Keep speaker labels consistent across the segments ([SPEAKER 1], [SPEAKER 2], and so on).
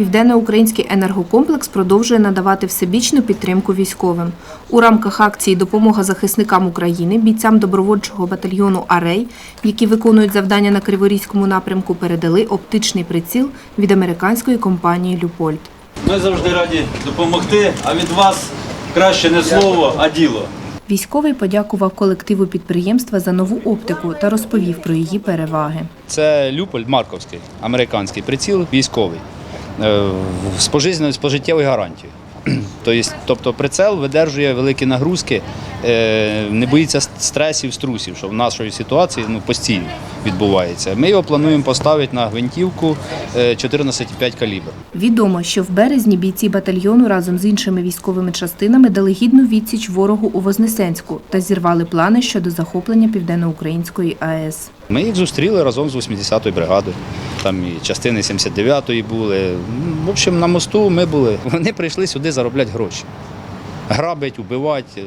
[SPEAKER 1] Південноукраїнський енергокомплекс продовжує надавати всебічну підтримку військовим. У рамках акції Допомога захисникам України бійцям добровольчого батальйону Арей, які виконують завдання на Криворізькому напрямку, передали оптичний приціл від американської компанії Люпольд.
[SPEAKER 2] Ми завжди раді допомогти, а від вас краще не слово, а діло.
[SPEAKER 1] Військовий подякував колективу підприємства за нову оптику та розповів про її переваги.
[SPEAKER 3] Це Люполь Марковський, американський приціл військовий е, з пожиттєвою гарантією. Тобто, прицел видержує великі нагрузки, е, не боїться стресів, струсів, що в нашій ситуації ну, постійно відбувається. Ми його плануємо поставити на гвинтівку е, 14,5 калібр.
[SPEAKER 1] Відомо, що в березні бійці батальйону разом з іншими військовими частинами дали гідну відсіч ворогу у Вознесенську та зірвали плани щодо захоплення Південноукраїнської АЕС.
[SPEAKER 3] Ми їх зустріли разом з 80-ю бригадою. Там і частини 79-ї були. В общем, на мосту ми були. Вони прийшли сюди заробляти гроші. Грабить, убивати.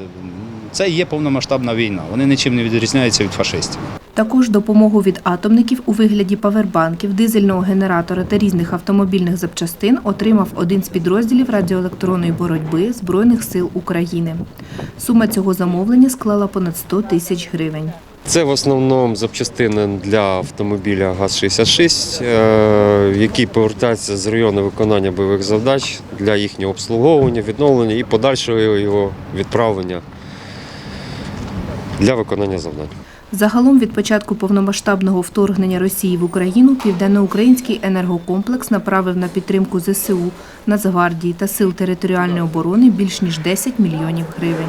[SPEAKER 3] Це є повномасштабна війна. Вони нічим не відрізняються від фашистів.
[SPEAKER 1] Також допомогу від атомників у вигляді павербанків, дизельного генератора та різних автомобільних запчастин отримав один з підрозділів радіоелектронної боротьби Збройних сил України. Сума цього замовлення склала понад 100 тисяч гривень.
[SPEAKER 4] Це в основному запчастини для автомобіля ГАЗ-66, е, які повертаються з району виконання бойових завдач для їхнього обслуговування, відновлення і подальшого його відправлення для виконання завдань.
[SPEAKER 1] Загалом від початку повномасштабного вторгнення Росії в Україну Південноукраїнський енергокомплекс направив на підтримку ЗСУ, Нацгвардії та Сил територіальної оборони більш ніж 10 мільйонів гривень.